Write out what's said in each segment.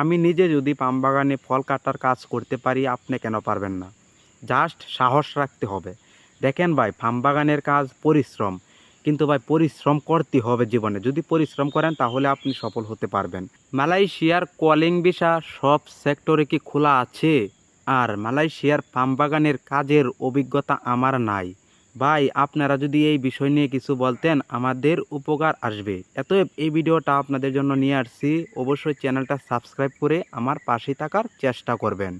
আমি নিজে যদি পাম বাগানে ফল কাটার কাজ করতে পারি, আপনি কেন পারবেন না? জাস্ট সাহস রাখতে হবে। দেখেন ভাই, পাম বাগানের কাজ পরিশ্রম। কিন্তু ভাই, পরিশ্রম করতে হবে জীবনে। যদি পরিশ্রম করেন, তাহলে আপনি সফল হতে পারবেন। মালয়েশিয়ার কলিং ভিসা সব সেক্টরে কি খোলা আছে? আর মালয়েশিয়ার পাম বাগানের কাজের অভিজ্ঞতা আমার নাই। ভাই, আপনারা যদি এই বিষয় নিয়ে কিছু বলতেন, আমাদের উপকার আসবে। এত এই ভিডিওটা আপনাদের জন্য নিয়ে আসছি। অবশ্যই চ্যানেলটা সাবস্ক্রাইব করে আমার পাশে থাকার চেষ্টা করবেন।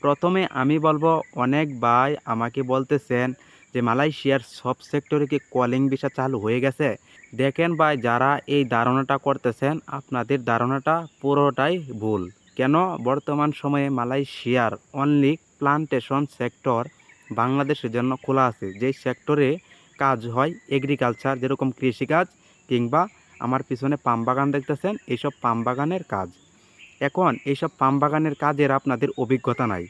প্রথমে আমি বলব, অনেক ভাই আমাকে বলতেছেন যে, মালয়েশিয়ার সব সেক্টরে কি কলিং ভিসা চালু হয়ে গেছে? দেখেন ভাই, যারা এই ধারণাটা করতেছেন, আপনাদের ধারণাটা পুরোটাই ভুল। কেন? বর্তমান সময়ে মালয়েশিয়ার অনলি প্লান্টেশন সেক্টর বাংলাদেশের জন্য খোলা আছে। যেই সেক্টরে কাজ হয় এগ্রিকালচার যেরকম কৃষিকাজ কিংবা আমার পিছনে পাম বাগান দেখতেছেন, এইসব পাম বাগানের কাজ। এখন এইসব পাম বাগানের কাজের আপনাদের অভিজ্ঞতা নাই।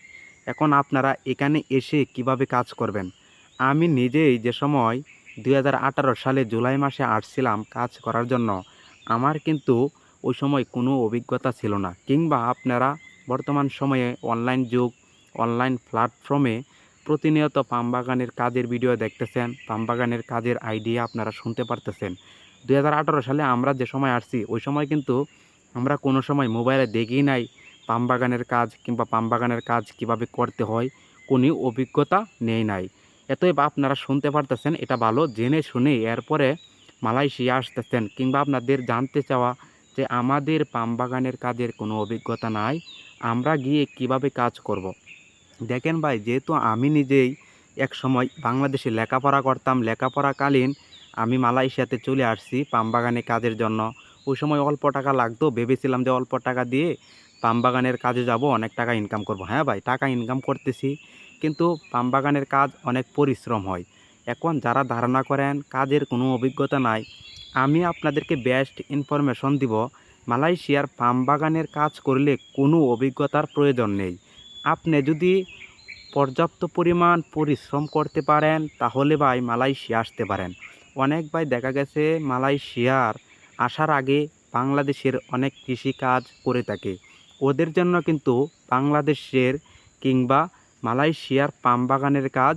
এখন আপনারা এখানে এসে কীভাবে কাজ করবেন? আমি নিজেই যে সময় দু হাজার আঠারো সালে জুলাই মাসে আসছিলাম কাজ করার জন্য, আমার কিন্তু ওই সময় কোনো অভিজ্ঞতা ছিল না। কিংবা আপনারা বর্তমান সময়ে অনলাইন যুগ অনলাইন প্ল্যাটফর্মে প্রতিনিয়ত পাম বাগানের কাজের ভিডিও দেখতেছেন পাম বাগানের কাজের আইডিয়া আপনারা শুনতে পারতেছেন দু হাজার আঠেরো সালে আমরা যে সময় আসছি, ওই সময় কিন্তু আমরা কোনো সময় মোবাইলে দেখি নাই পাম বাগানের কাজ কিংবা পাম বাগানের কাজ কীভাবে করতে হয়, কোনো অভিজ্ঞতা নেই নাই এতএব আপনারা শুনতে পারতেছেন, এটা ভালো, জেনে শুনে এরপরে মালয়েশিয়া আসতেছেন কিংবা আপনাদের জানতে চাওয়া যে আমাদের পাম বাগানের কাজের কোনো অভিজ্ঞতা নাই, আমরা গিয়ে কীভাবে কাজ করব। দেখেন ভাই, যেহেতু আমি নিজেই এক সময় বাংলাদেশে লেখাপড়া করতাম, লেখাপড়াকালীন আমি মালয়েশিয়াতে চলে আসছি পাম বাগানে কাজের জন্য। ওই সময় অল্প টাকা লাগতো, ভেবেছিলাম যে অল্প টাকা দিয়ে পাম বাগানের কাজে যাব, অনেক টাকা ইনকাম করব। হ্যাঁ ভাই, টাকা ইনকাম করতেছি, কিন্তু পাম বাগানের কাজ অনেক পরিশ্রম হয়। এখন যারা ধারণা করেন, কাজের কোনো অভিজ্ঞতা নাই, আমি আপনাদেরকে বেস্ট ইনফরমেশন দিব, মালয়েশিয়ার পাম বাগানের কাজ করলে কোনো অভিজ্ঞতার প্রয়োজন নেই। আপনি যদি পর্যাপ্ত পরিমাণ পরিশ্রম করতে পারেন, তাহলে ভাই মালয়েশিয়া আসতে পারেন। অনেক ভাই দেখা গেছে মালয়েশিয়ার আসার আগে বাংলাদেশের অনেক কৃষিকাজ করে থাকে। ওদের জন্য কিন্তু বাংলাদেশের কিংবা মালয়েশিয়ার পাম বাগানের কাজ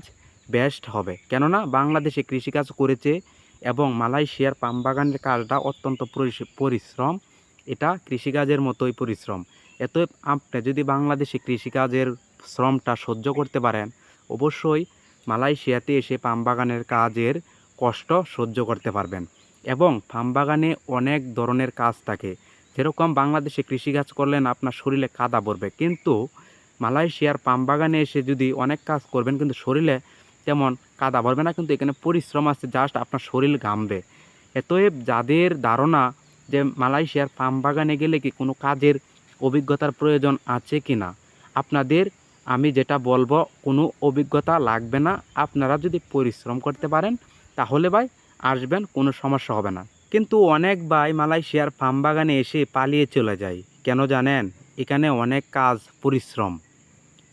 বেস্ট হবে। কেননা বাংলাদেশে কৃষিকাজ করেছে এবং মালয়েশিয়ার পাম বাগানের কাজটা অত্যন্ত পরিশ- পরিশ্রম। এটা কৃষিকাজের মতোই পরিশ্রম। এত আপনি যদি বাংলাদেশে কৃষিকাজের শ্রমটা সহ্য করতে পারেন, অবশ্যই মালয়েশিয়াতে এসে পাম বাগানের কাজের কষ্ট সহ্য করতে পারবেন। এবং পাম বাগানে অনেক ধরনের কাজ থাকে। যেরকম বাংলাদেশে কৃষিকাজ করলেন আপনার শরীরে কাদা পড়বে, কিন্তু মালয়েশিয়ার পাম বাগানে এসে যদি অনেক কাজ করবেন, কিন্তু শরীরে তেমন কাদা পড়বে না, কিন্তু এখানে পরিশ্রম আছে জাস্ট আপনার শরীর ঘামবে। এতএব যাদের ধারণা যে মালয়েশিয়ার পাম বাগানে গেলে কি কোনো কাজের অভিজ্ঞতার প্রয়োজন আছে কি না? আপনাদের, আমি যেটা বলব, কোনো অভিজ্ঞতা লাগবে না। আপনারা যদি পরিশ্রম করতে পারেন, তাহলে ভাই আসবেন, কোনো সমস্যা হবে না। কিন্তু অনেক ভাই মালয়েশিয়ার পাম বাগানে এসে পালিয়ে চলে যায়। কেন জানেন? এখানে অনেক কাজ, পরিশ্রম।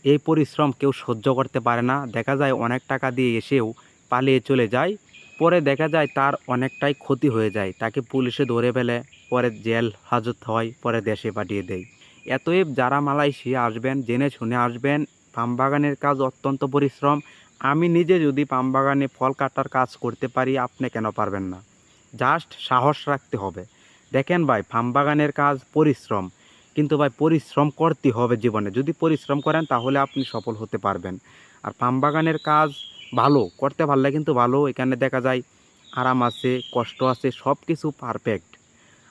এই পরিশ্রম কেউ সহ্য করতে পারে না। দেখা যায় অনেক টাকা দিয়ে এসেও পালিয়ে চলে যায়। পরে দেখা যায় তার অনেকটাই ক্ষতি হয়ে যায়। তাকে পুলিশে ধরে ফেলে, পরে জেল হাজত হয়, পরে দেশে পাঠিয়ে দেয়। এতএব যারা মালয়েশিয়া আসবেন, জেনে শুনে আসবেন, পাম বাগানের কাজ অত্যন্ত পরিশ্রম। আমি নিজে যদি পাম বাগানে ফল কাটার কাজ করতে পারি, আপনি কেন পারবেন না? জাস্ট সাহস রাখতে হবে। দেখেন ভাই, পাম বাগানের কাজ পরিশ্রম। কিন্তু ভাই, পরিশ্রম করতে হবে জীবনে। যদি পরিশ্রম করেন, তাহলে আপনি সফল হতে পারবেন। আর পাম বাগানের কাজ ভালো, করতে পারলে কিন্তু ভালো। এখানে দেখা যায়, আরাম আছে, কষ্ট আছে সব কিছু পারফেক্ট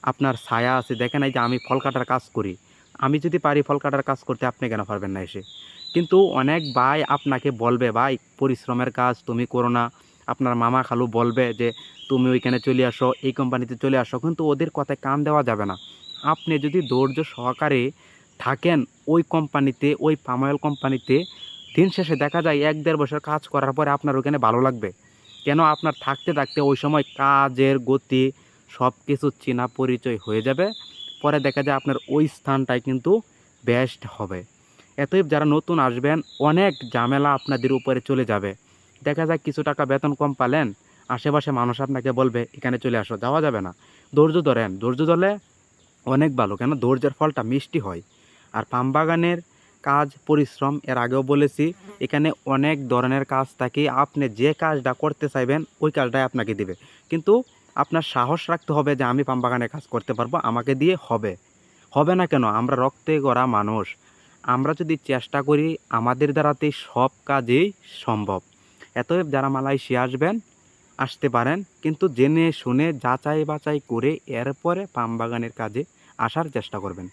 আপনার ছায়া আছে। দেখেন এই যে আমি ফল কাটার কাজ করি। আমি যদি পারি ফল কাটার কাজ করতে, আপনি কেন পারবেন না এসে? কিন্তু অনেক ভাই আপনাকে বলবে, ভাই, পরিশ্রমের কাজ তুমি করো না। আপনার মামা খালু বলবে যে, তুমি ওইখানে চলে আসো, এই কোম্পানিতে চলে আসো। কিন্তু ওদের কথায় কান দেওয়া যাবে না। আপনি যদি ধৈর্য সহকারে থাকেন ওই কোম্পানিতে ওই পাম অয়েল কোম্পানিতে দিন শেষে দেখা যায় এক দেড় বছর কাজ করার পরে আপনার ওখানে ভালো লাগবে। কেন? আপনার থাকতে থাকতে ওই সময় কাজের গতি সব কিছু চেনা পরিচয় হয়ে যাবে। পরে দেখা যায় আপনার ওই স্থানটাই কিন্তু বেস্ট হবে। এতএব যারা নতুন আসবেন, অনেক ঝামেলা আপনাদের উপরে চলে যাবে। দেখা যায় কিছু টাকা বেতন কম পালেন, আশেপাশে মানুষ আপনাকে বলবে, এখানে চলে আসো, যাওয়া যাবে না। ধৈর্য ধরেন, ধৈর্য ধরলে অনেক ভালো, কেন? ধৈর্যের ফলটা মিষ্টি হয়। আর পাম বাগানের কাজ, পরিশ্রম, এর আগেও বলেছি, এখানে অনেক ধরনের কাজ থাকে। আপনি যে কাজটা করতে চাইবেন, ওই কাজটাই আপনাকে দিবে। কিন্তু আপনার সাহস রাখতে হবে যে আমি পাম বাগানে কাজ করতে পারব, আমাকে দিয়ে হবে। হবে না কেন? আমরা রক্তে গড়া মানুষ। আমরা যদি চেষ্টা করি, আমাদের দ্বারাতেই সব কাজেই সম্ভব। এতএব যারা মালয়েশিয়া আসবেন, আসতে পারেন, কিন্তু জেনে শুনে যাচাই বাচাই করে এরপরে পাম বাগানের কাজে আসার চেষ্টা করবেন।